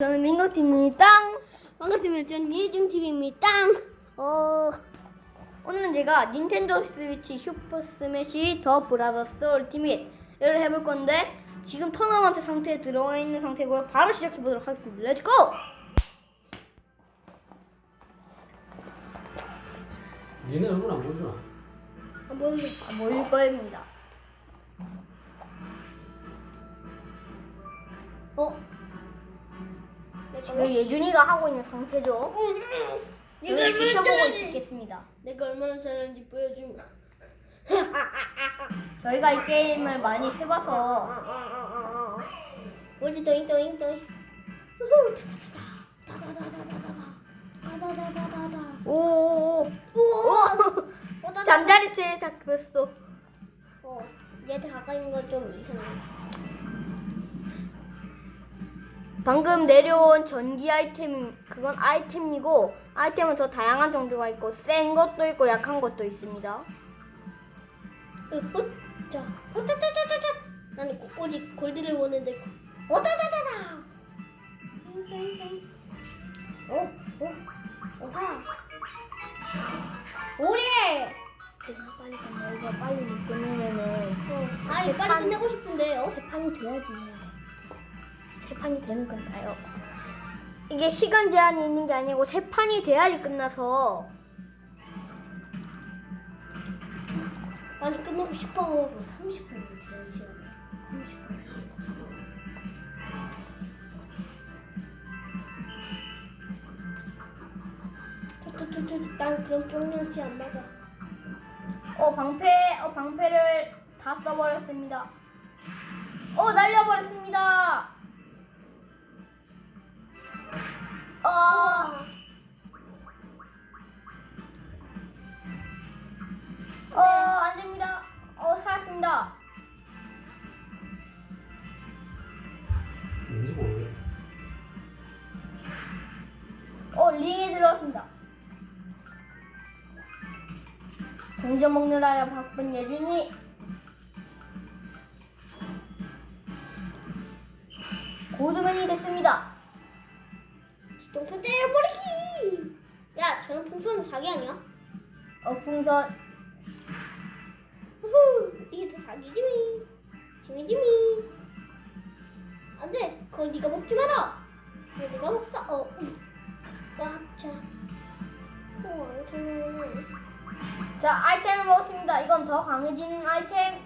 저는 민거팀입니다. 반갑습니다. 전 예중TV입니다. 어, 오늘은 제가 닌텐도 스위치 슈퍼 스매시 더 브라더스 얼티밋을 해볼 건데 지금 토너먼트 상태에 들어와 있는 상태고요. 바로 시작해 보도록 하겠습니다. 렛츠고! 니네 얼굴 안 보여주나? 한번 아, 모일 거입니다. 어? 지금 예준이가 하고 있는 상태죠. 저는 지켜보고 있겠습니다. 내가 얼마나 잘하는지 보여주마. 저희가 이 게임을 많이 해봐서 뭐지 또잉 또잉 또잉. 우후 다다다다다다다다다다다다다. 오오오 우와. 잠자리채에 잡혔어. 어, 얘한테 가까이 있는 건 좀 이상해. 방금 내려온 전기 아이템 그건 아이템이고 아이템은 더 다양한 종류가 있고 센 것도 있고 약한 것도 있습니다. 으흐. 자, 어짜짜짜짜짜. 나는 고- 오직 골드를 원했는데. 어다다다다. 어, 어, 어하. 오래. 내가 빨리. 이거 빨리 못 끝내면은 어, 아니 빨리 끝내고 싶은데요. 세 판이 돼야지. 세 판이 되면 끝나요. 이게 시간 제한이 있는 게 아니고 세 판이 돼야지 끝나서 빨리 끝내고 싶어. 30분 돼야 이 시간에. 30분. 난 그런 뿅뿅치 안 맞아. 어 방패 어 방패를 다 써버렸습니다. 어 날려버렸습니다. 어. 어, 안 됩니다. 어, 살았습니다. 뭔지 모르겠네. 어, 링에 들어왔습니다. 동전 먹느라 바쁜 예준이. 고드맨이 됐습니다. 뒤통수 때려버리기. 야, 저는 풍선 사기 아니야? 어, 풍선. 후후, 이게 더 사기 지미. 지미 지미. 안 돼, 그걸 네가 먹지 마라. 이거 네가 먹다. 어, 와, 자. 어, 정말. 자, 아이템을 먹었습니다. 이건 더 강해지는 아이템.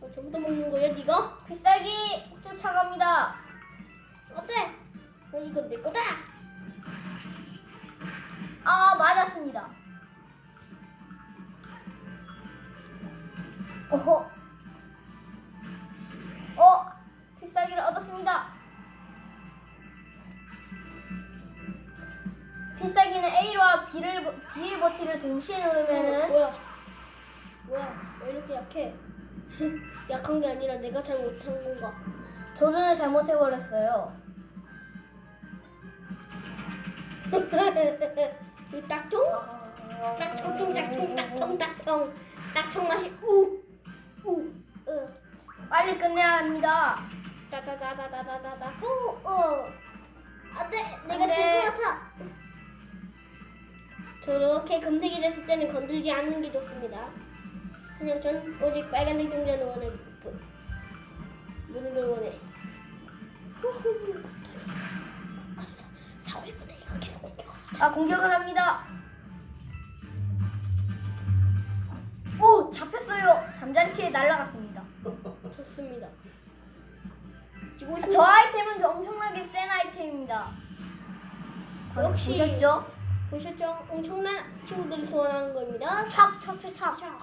어, 저부터 먹는 거야, 네가? 필살기 쫓아갑니다. 어때? 어, 이건 내 거다. 아, 맞았습니다. 어허. 어, 필살기를 얻었습니다. 필살기는 A와 B를, 버- B의 버티를 동시에 어, 누르면은 뭐야? 뭐야? 왜 이렇게 약해? 약한 게 아니라 내가 잘 못한 건가? 조준을 잘못해버렸어요. 이 딱총? 딱총, 딱총, 딱총, 딱총, 딱총 맛이 우, 우, 으, 빨리 끝내야 합니다. 따다다다다다다다, 호, 어. 안돼, 내가 안 돼. 질것 같아. 저렇게 금색이 됐을 때는 건들지 않는 게 좋습니다. 그냥 전 오직 빨간색 동전을 원해. 무는 걸 원해. 아싸, 4, 50분에 이거 계속. 아, 공격을 합니다. 오, 잡혔어요. 잠자리치에 날아갔습니다. 좋습니다. 지고. 저 아이템은 엄청나게 센 아이템입니다. 방금 역시. 보셨죠? 보셨죠? 엄청난 친구들이 소원하는 겁니다. 촥, 촥, 촥, 촥. 자,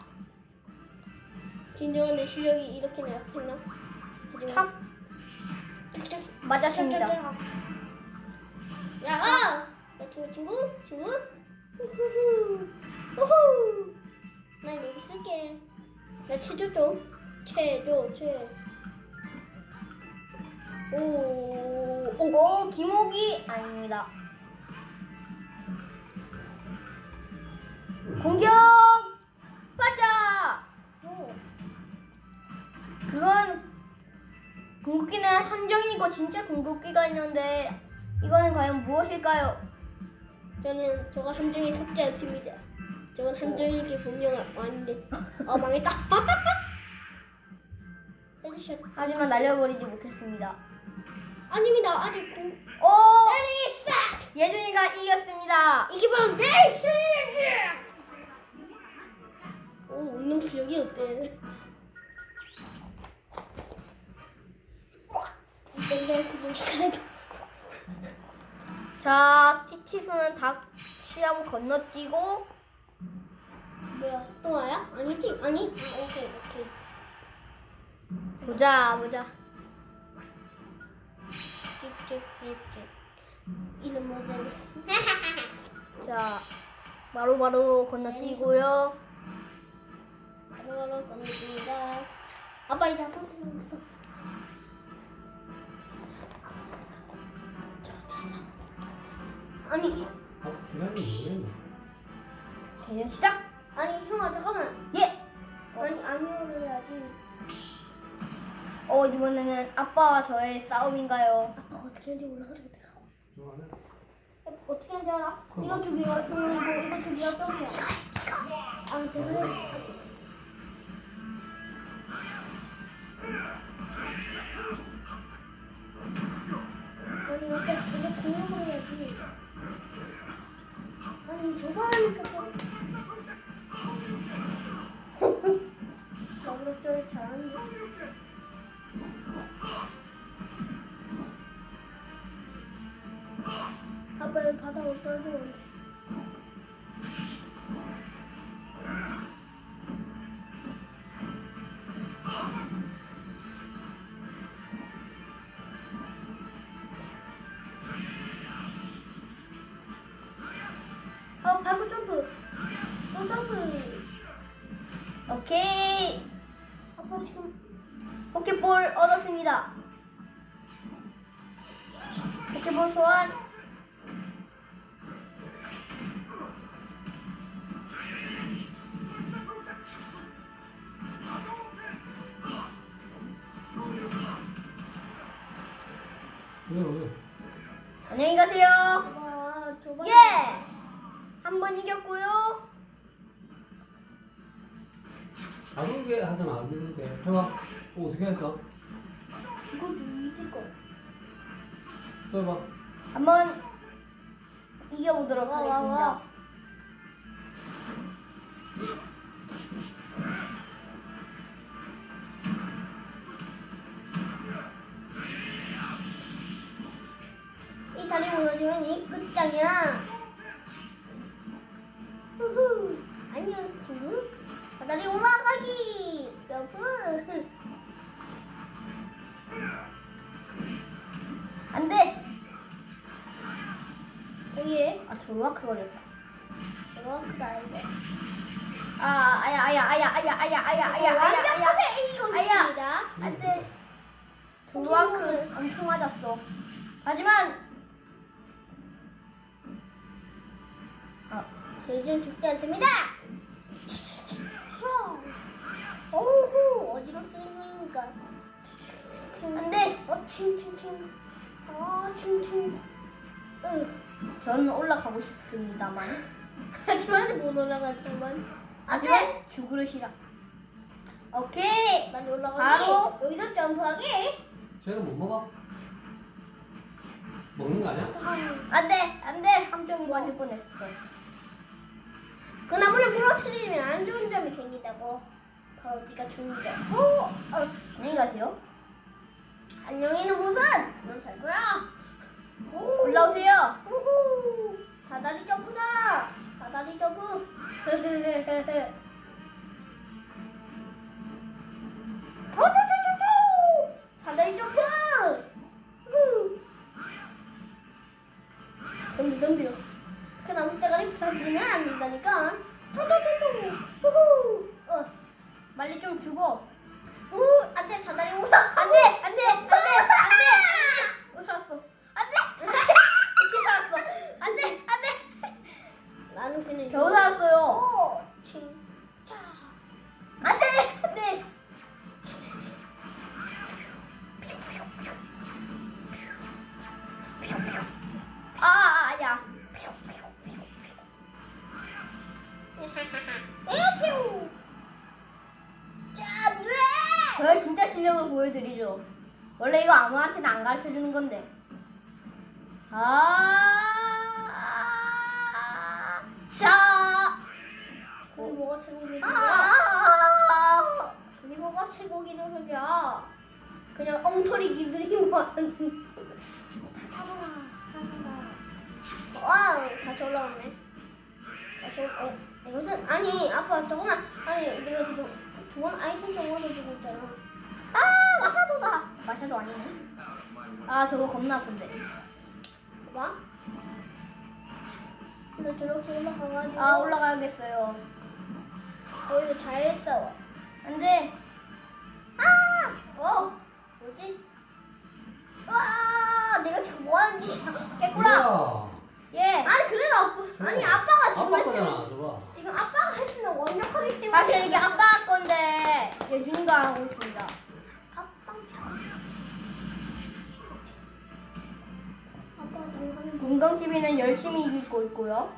진정한 내 실력이 이렇게나 약했나? 하지만 촥. 짝짝, 맞았습니다. 짝짝짝. 야, 아! 야, 친구, 친구, 친구. 후후후, 후후. 난 여기 쓸게. 나 체조 좀. 체조, 체. 오, 오. 오, 기목이 아닙니다. 공격! 빠져! 오. 그건 궁극기는 한정이고 진짜 궁극기가 있는데 과연 무엇일까요? 저는 저가 함정에 섞지 않습니다. 저건 함정이기 분명 아닌데. 아 망했다. 헤드샷. 하지만 날려버리지 못했습니다. 아닙니다. 아직 공. 오! 아니 싹. 예준이가 이겼습니다. 이게 바로 내 실력이야. 오 운동 실력이 어때? 맨날 구독자도. 자, 스티치스는 닭 시합 건너뛰고 뭐야 또 와야? 아니지? 아니? 아 오케이 오케이. 보자 보자. 쭉쭉 쭉쭉. 이름 뭐더니? 자, 바로바로 건너뛰고요. 바로바로 건너줍니다. 아빠 이제 아빠 생겼어. 아니 어? 기간이 모르겠네. 대전 시작. 아니 형아 잠깐만. 예. 아니 아니오를 해야지. 어 이번에는 아빠와 저의 싸움인가요? 아빠 어떻게 하는지 몰라가지고 내가. 좋아하네. 어떻게 하는지 알아? 그럼 이거 두 개가 이거 이거 두 개가 점이야. 아 해. 아니 계속 공격을 해야 지. 아니 저거 하니까 좀. 너무 좀 잘하는데. 아빠 여기 바닥으로 떨어지 왜, 왜? 안녕히 가세요. 아, 저번 예. 한 번 이겼고요. 아동게 하잖아, 아동게. 해봐. 어, 어떻게 했어? 이거 밑에 거. 또 해봐. 한 번 이겨보도록 와, 와, 하겠습니다. 와. 이 끝장이야. 후후. 안녕 친구. 다리 올라가기. 점프. 안 돼. 오예. 아, 조마크 걸렸다. 정확하다 이거. 아, 아야, 아야, 아야, 아야, 아야, 아야, 아야, 아야, 아야. 아야. 있습니다. 안 돼. 조마크 엄청 맞았어. 하지만 제이는 죽지 않습니다. 오호 어디로 쓰는 거입니까? 안 돼. 어 칭칭칭. 아 칭칭. 으. 저는 올라가고 싶습니다만. 하지만 못 올라갔다만. 안 돼. 하지만 죽으르시라. 오케이. 많이 올라가기. 바로. 여기서 점프하기. 쟤는 못 먹어? 먹는 거 아니야? 안 돼, 안 돼. 함정이 맞을 뻔했어. 그 나무를 부러뜨리면 안 좋은 점이 생기다고. 바로 네가 죽는 점. 오. 어. 안녕히 가세요. 안녕히는 무슨? 넌살 거야. 오. 올라오세요. 우후! 사다리 점프다! 사다리 점프! 호호호호호! 사다리 점프! 우후! 덤비 덤비요. 그 나무 대가리 부서지면 안 된다니까. 토토토토! 후후! 어. 빨리 좀 죽어. 우! 안돼 사다리 올라가! 안 돼, 안 돼, 안 돼, 안 돼, 안 돼. 못 살았어. 안 돼, 안 돼. 어떻게 살았어? 안 돼, 안 돼. 나는 그냥 겨우 살았어요. 아니 아빠 저거만 아니 내가 지금 좋은 아이템 정원을 주고 있잖아. 아, 마샤도다. 마샤도 아니네. 아, 저거 겁나 아픈데. 봐. 근데 저렇게 올라가가지고. 아, 올라가야겠어요. 거기도 잘 싸워. 안 돼. 아! 어! 뭐지? 와! 내가 지금 뭐 하는 짓이야? 깨꾸라! 뭐야? 예. 아니, 그래도 아빠, 아니, 아빠가 지금 아빠 했으면, 거잖아, 저봐. 지금 아빠가 했으면 완벽하기 때문에. 사실 이게 아빠 건데, 예준이가 하고 있습니다. 아빠. 아빠가 지금 하는 거. 공동TV는 열심히 이기고 있고요.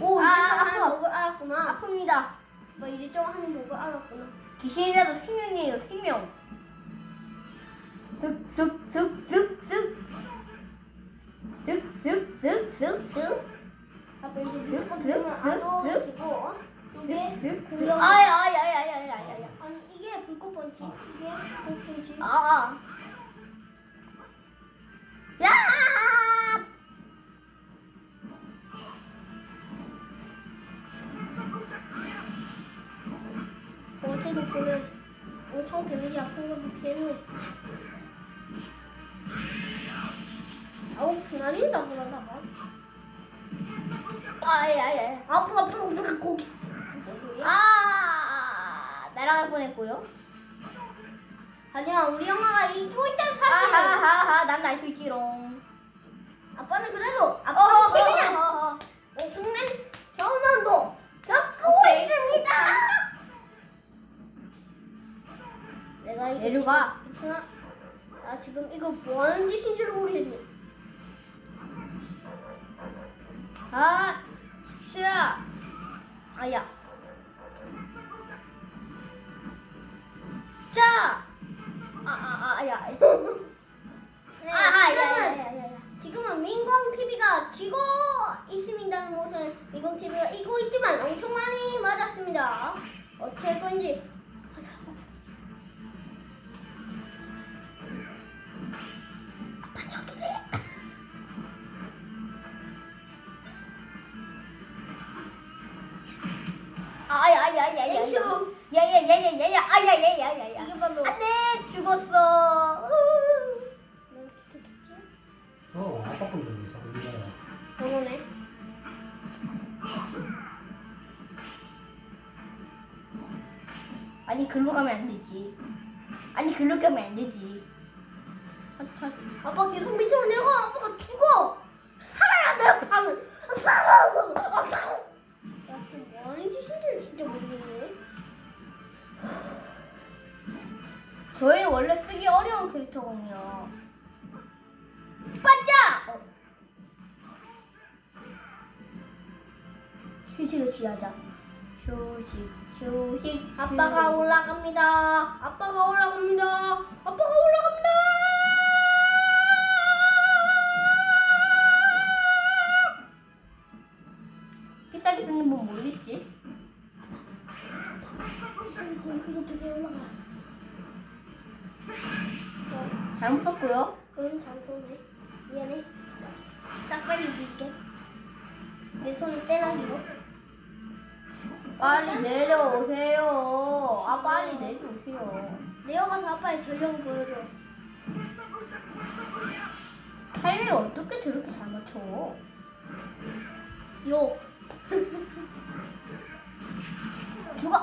오, 이제 아, 좀 하는 아파. 법을 알았구나. 아픕니다. 아빠 이제 좀 하는 법을 알았구나. 귀신이라도 생명이에요, 생명. 슥, 슥, 슥, 슥, 슥. 슥. 아빠 무조건 슥, 들으면 안 슥, 넣어지고, 어? 이게 슥. 공격. 아야, 아야, 아야, 아야, 아야, 아야. 아니, 이게 불꽃 번지. 이게 불꽃 번지. 아, 아. 야! 어제도 보면 엄청 데미지 아픈 것도 피했네. 아우 분할인다 그러나 봐. 아야, 아야, 아야. 아프 아프 우리가 고기. 아, 날아갈 뻔했고요. 하지만 우리 엄마가 이기고 있다는 사실. 하하하하, 난 날 수 있지롱. 아빠는 그래도 아빠는. TV는 엄청난 경험도 겪고. 있습니다. 내가 이거 내려가. 지금 나 지금 이거 뭐 하는 짓인지를 모르겠네. 아, 야, 야, 야, 야, 야. 땡큐. 야, 야, 야, 야, 야, 야. 아, 야, 야, 야, 야, 야. 이게 바로 안 돼, 죽었어. 으. 내가 진짜 죽지? 저 아빠 건데 왜 자꾸 이거야. 병원에. 아니, 글로 가면 안 되지. 아니, 글로 가면 안 되지. 아, 참. 아빠 계속 밑으로 내가 아빠가 죽어. 살아야 돼 밤은. 살아서. 아 살아. 저희 원래 쓰기 어려운 캐릭터거든요. 반짝! 어. 휴식을 취하자. 휴식, 휴식. 아빠가. 올라갑니다. 아빠가 올라갑니다. 아빠가 올라갑니다. 전력을 보여줘. 타이밍을 어떻게 저렇게 잘 맞춰? 요. 죽어!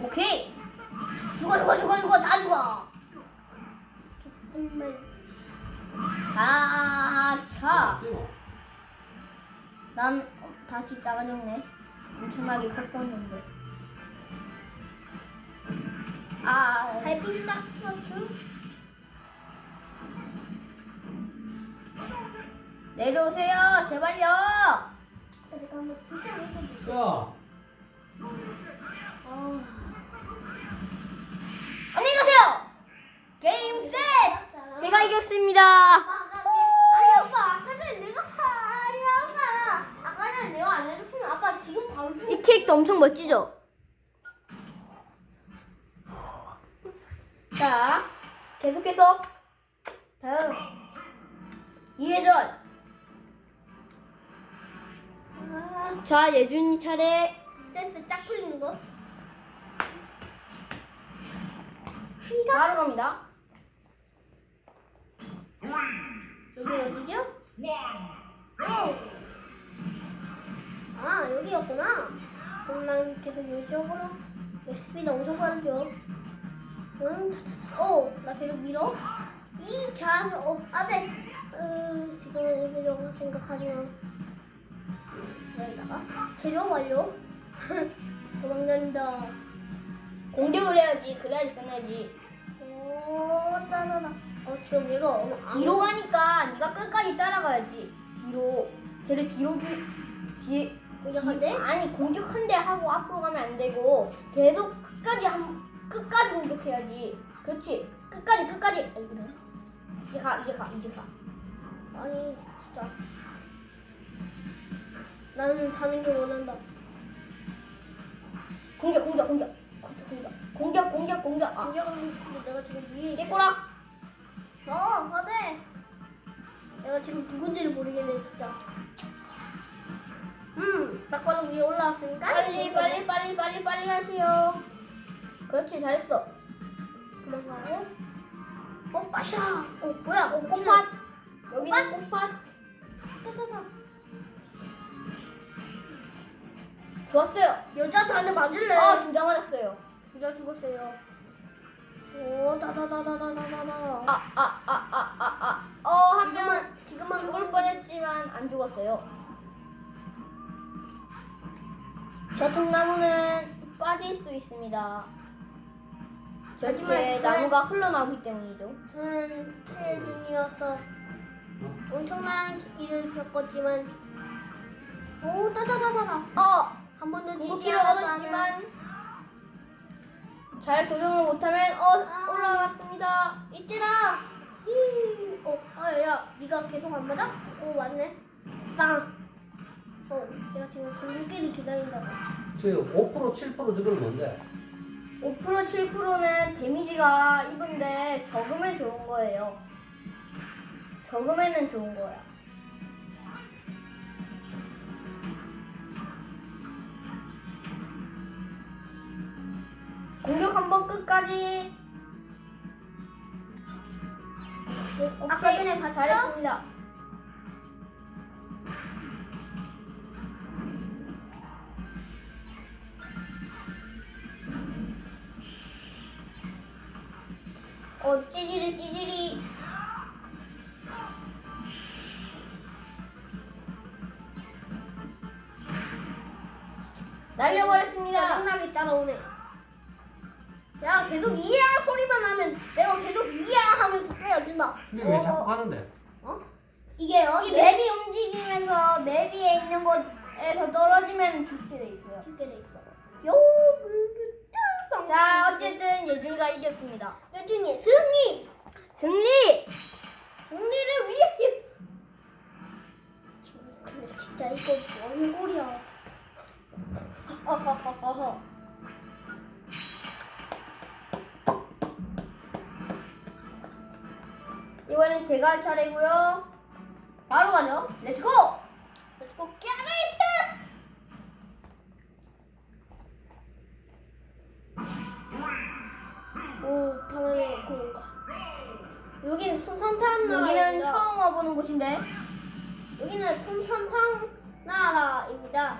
오케이! 죽어, 죽어, 죽어, 죽어, 다 죽어! 정말. 아, 차! 난 어, 다시 작아졌네. 엄청나게 컸었는데. 아, 달빛 딱 맞춤? 내려오세요. 제발요. 내가 한번 진짜 야, 아. 안녕히 가세요. 게임 셋. 제가 이겼습니다. 아니 아빠 아까 전에 내가 아니 아빠 아까 전에 내가 안 해줬으면 아빠 지금 바로 좀이 캐릭터 엄청 멋지죠? 자, 계속해서 다음 이회전. 아, 자, 예준이 차례. 댄스 짝 풀리는 거 바로 갑니다. 여기 어디죠? 아 여기였구나 그럼 난 계속 이쪽으로 스피드 엄청 빠르죠 응, 어 나 계속 밀어 이 자세 어 안 돼 으, 지금은 이기려고 생각하지만 여기다가 제조 완료 도망다닌다 공격을 해야지. 그래야지 끝내지. 오 따라다 어 지금 얘가 어느 뒤로 가니까 네가 끝까지 따라가야지. 뒤로. 쟤를 뒤로 주- 뒤에 공격한대? 아니 공격한대 하고 앞으로 가면 안 되고 계속 끝까지 한 끝까지 공격해야지. 그렇지. 끝까지 끝까지. 아이 그래. 이제 가 이제 가 이제 가. 아니 진짜 나는 사는 게 원한다 공격 공격 공격 공격 공격 공격 공격 공격 아 공격하고 싶은데 내가 지금 위에 있어. 깨꼬라 어 안돼 내가 지금 누군지를 모르겠네 진짜 음 딱바로 위에 올라왔으니까 빨리 빨리 빨리 빨리 빨리 하세요. 그렇지 잘했어. 도망가고 어 빠샤 어 뭐야 어, 꽃밭 여기는 꽃밭 따다다 좋았어요. 여자한테 한대 맞을래 아둘 다 맞았어요. 둘다 죽었어요. 오 다다다다다다다다 아 아 아 아 아 아. 어 한 명은 지금은 지금은 죽을 뻔했지만 안 죽었어요. 저 통나무는 빠질 수 있습니다. 저렇게 저는- 나무가 흘러나오기 때문이죠. 저는 태중이어서 엄청난 일을 겪었지만 오 따다다다다 어 한 번도 지지 얻었지만 잘 조정을 못하면 어 올라왔습니다. 이때다 히. 어 아야 네가 계속 안 맞아? 어 맞네 빵 어, 내가 지금 궁극기를 기다린다고. 지금 5% 7% 저건 뭔데? 5% 7%는 데미지가 입은데 적으면 좋은 거예요. 적으면은 좋은 거야. 공격 한번 끝까지. 네. 아까 전에 봤죠? 잘했습니다. 어 찌질이 찌질이 날려버렸습니다. 짜증나게 따라오네. 야 계속 이야 소리만 하면 내가 계속 이야 하면서 때려준다. 근데 왜 어. 자꾸 하는데? 어? 이게요? 이 맵이 움직이면서 맵 위에 있는 곳에서 떨어지면 죽게 돼 있어요. 죽게 돼 있어. 요 자 어쨌든 예준이가 이겼습니다. 여준이 승리. 승리! 승리를 위해. 근데 진짜 이거 뭔 꼴이야. 하하하하하. 이번엔 제가 할 차례고요. 바로 가죠. 렛츠고! 렛츠고 깨라이트. 오 바람의 공가. 여기는 순산탄 여기는 나라입니다. 처음 와보는 곳인데 여기는 솜산탕 나라입니다.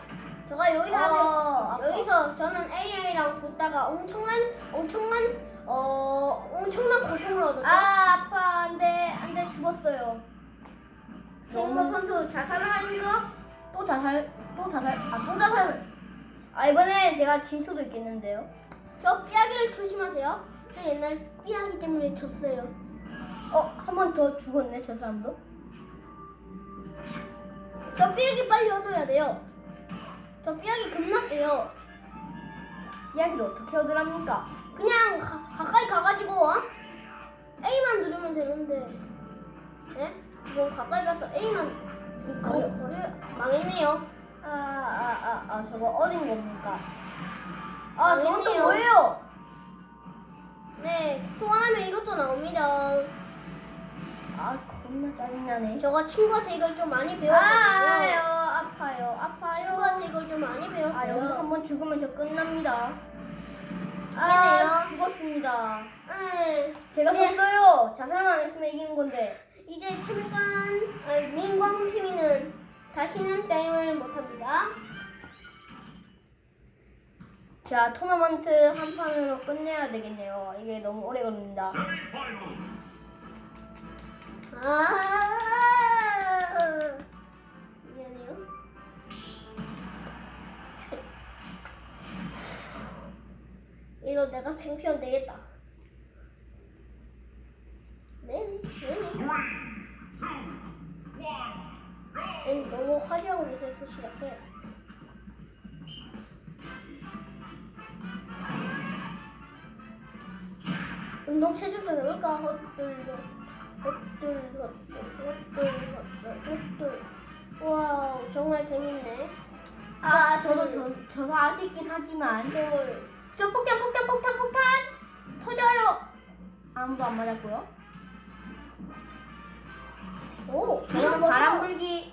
제가 여기서 어, 하는- 아파. 여기서 저는 AI랑 붙다가 엄청난 엄청난 어 엄청난 고통을 얻었죠. 아 아파 안돼 안돼 죽었어요. 최은건 선수 자살을 하니까 또 자살 또 자살 아또 자살. 아 이번에 제가 질 수도 있겠는데요. 저 삐약이를 조심하세요. 저 옛날 삐약이 때문에 졌어요. 어 한 번 더 죽었네 저 사람도. 저 삐약이 빨리 얻어야 돼요. 저 삐약이 겁났어요. 이야기를 어떻게 얻으랍니까? 그냥 가, 가까이 가가지고 어? A만 누르면 되는데. 예? 지금 가까이 가서 A만 지금 거, 거려. 거려 망했네요. 아, 아, 아, 아, 저거 어딘 겁니까? 아, 저건 또. 뭐예요? 네, 소환하면 이것도 나옵니다. 아, 겁나 짜증나네. 저가 친구한테 이걸 좀 많이 아, 배웠거든요. 알아요. 아파요. 아파요. 친구한테 이걸 좀 많이 아, 배웠어요. 한번 죽으면 저 끝납니다. 아, 죽겠네요. 죽었습니다. 네. 제가 네. 졌어요. 자살만 안 했으면 이기는 건데. 이제 최민관, 아니, 민광 TV는 다시는 게임을 못합니다. 자, 토너먼트 한 판으로 끝내야 되겠네요. 이게 너무 오래 걸립니다. 아, 미안해요. 이거 내가 챔피언 되겠다. 네네, 네네. 응, 너무 화려한 곳에서 시작해. 운동 체중도 해볼까? 헛들, 헛들, 헛들, 헛들, 헛들. 와우, 정말 재밌네. 아, 저도 저, 저도 아직긴 하지만. 헐. 저 폭탄, 폭탄, 폭탄, 폭탄! 터져요! 아무도 안 맞았고요. 오, 저는 바람 불기.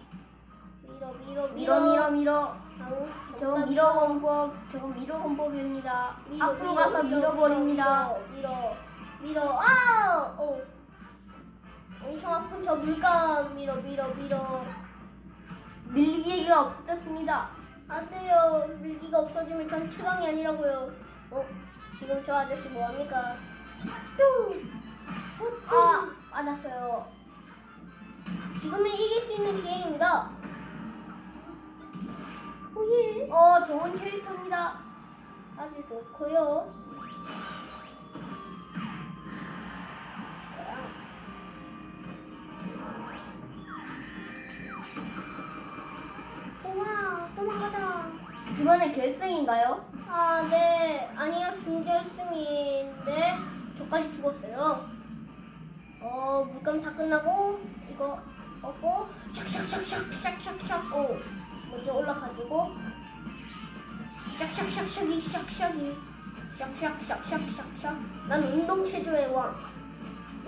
밀어, 밀어, 밀어, 밀어, 밀어. 아우, 저건 밀어 공법, 저건 밀어 공법입니다. 밀어, 앞으로 가서 밀어, 밀어버립니다. 밀어, 밀어, 밀어. 아! 오. 엄청 아픈 저 물감 밀어, 밀어, 밀어. 밀기가 없어졌습니다. 안 돼요. 밀기가 없어지면 전 최강이 아니라고요. 어? 지금 저 아저씨 뭐 합니까? 뚜! 어, 아, 맞았어요. 지금은 이길 수 있는 기회입니다. 오예. 어, 좋은 캐릭터입니다. 아주 좋고요. 도망가자. 이번엔 결승인가요? 아, 네. 아니요, 준결승인데 저까지 죽었어요. 어, 물감 다 끝나고 이거 얻고 샥샥샥샥 샥샥샥 오, 먼저 올라가지고 샥샥샥샥이 샥샥이 샥샥샥샥샥샥 난 운동 체조의 왕.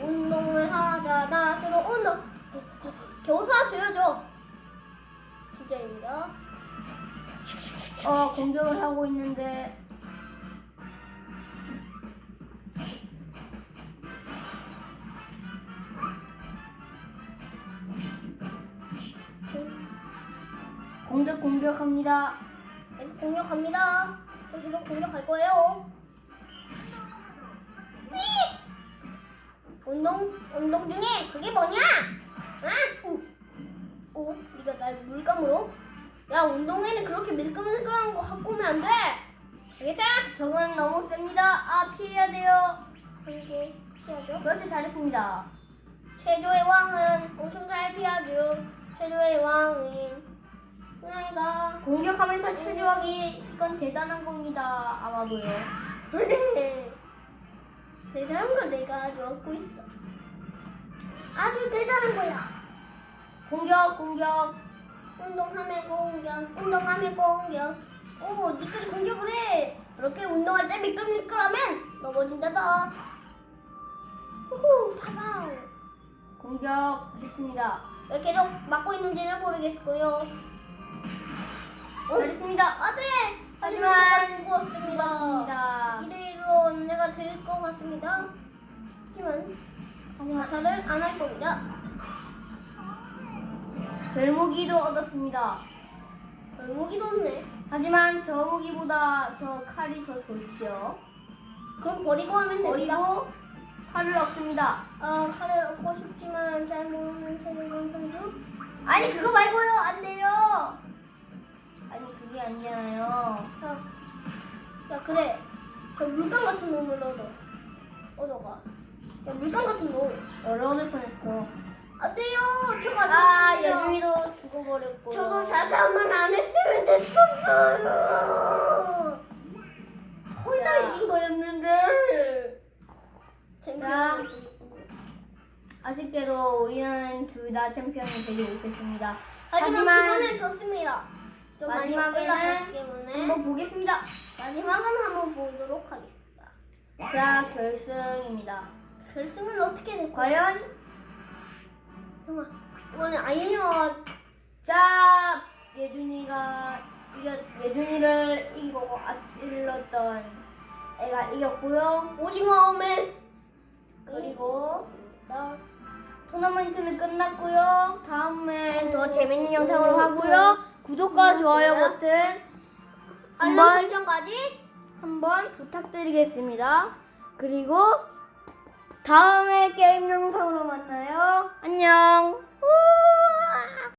운동을 하자 나스로 운동. 겨우 살았어요, 저. 진짜입니다. 어, 공격을 하고 있는데. 공격, 공격합니다. 계속 공격합니다. 저 계속 공격할 거예요. 삐! 운동 운동 중에 그게 뭐냐? 아? 오, 오, 네가 날 물감으로? 야 운동에는 그렇게 밀끈밀끈한 거 갖고 오면 안 돼. 알겠어? 저건 너무 셉니다. 아, 피해야 돼요. 한개 피하죠. 그렇죠, 잘했습니다. 체조의 왕은 엄청 잘 피하죠. 체조의 왕인 나이가 공격하면서 체조하기, 이건 대단한 겁니다. 아마도요. 대단한 걸 내가 아주 얻고 있어. 아주 대단한 거야. 공격, 공격. 운동하면 공격, 운동하면 공격. 오, 니까지 공격을 해. 그렇게 운동할 때 미끌미끌하면 넘어진다 너. 후후, 파방. 공격했습니다. 왜 계속 맞고 있는지는 모르겠고요. 잘했습니다. 아, 네. 하지만 죽었습니다. 2대1로 내가 질 것 같습니다. 하지만 자살을 안할 겁니다. 별무기도 얻었습니다. 별무기도 없네. 하지만 저 무기보다 저 칼이 더 좋지요. 그럼 버리고 하면 됩니다. 버리고 칼을 얻습니다. 어, 칼을 얻고 싶지만 잘 모르는 최영원 선수. 아니 그거 말고요. 안 돼요. 아니 그게 아니잖아요. 야, 야 그래. 저 물감 같은 놈을 얻어. 얻어가. 야 물감 같은 놈. 여러 얻을 뻔했어. 안 돼요. 저가 아. 여중이도 죽어버렸고. 저도 가사만 안 했으면 됐었어요. 거의 다 자. 이긴 거였는데. 자. 아쉽게도 우리는 둘 다 챔피언이 되지 못했습니다. 하지만 줬습니다. 좀 많이 마지막에는 올라갔기 때문에 한번 보겠습니다. 마지막은 한번 보도록 하겠습니다. 자, 결승입니다. 결승은 어떻게 될 거야? 과연 이번에 아이유와 자 예준이가 이겨 예준이를 이기고 앞질렀던 애가 이겼고요. 오징어 맨 그리고 나 토너먼트는 끝났고요. 다음에 더 재밌는 영상으로 하고요. 구독과 좋아요 버튼 알람 한번 설정까지 한번 부탁드리겠습니다. 그리고 다음에 게임 영상으로 만나요. 안녕.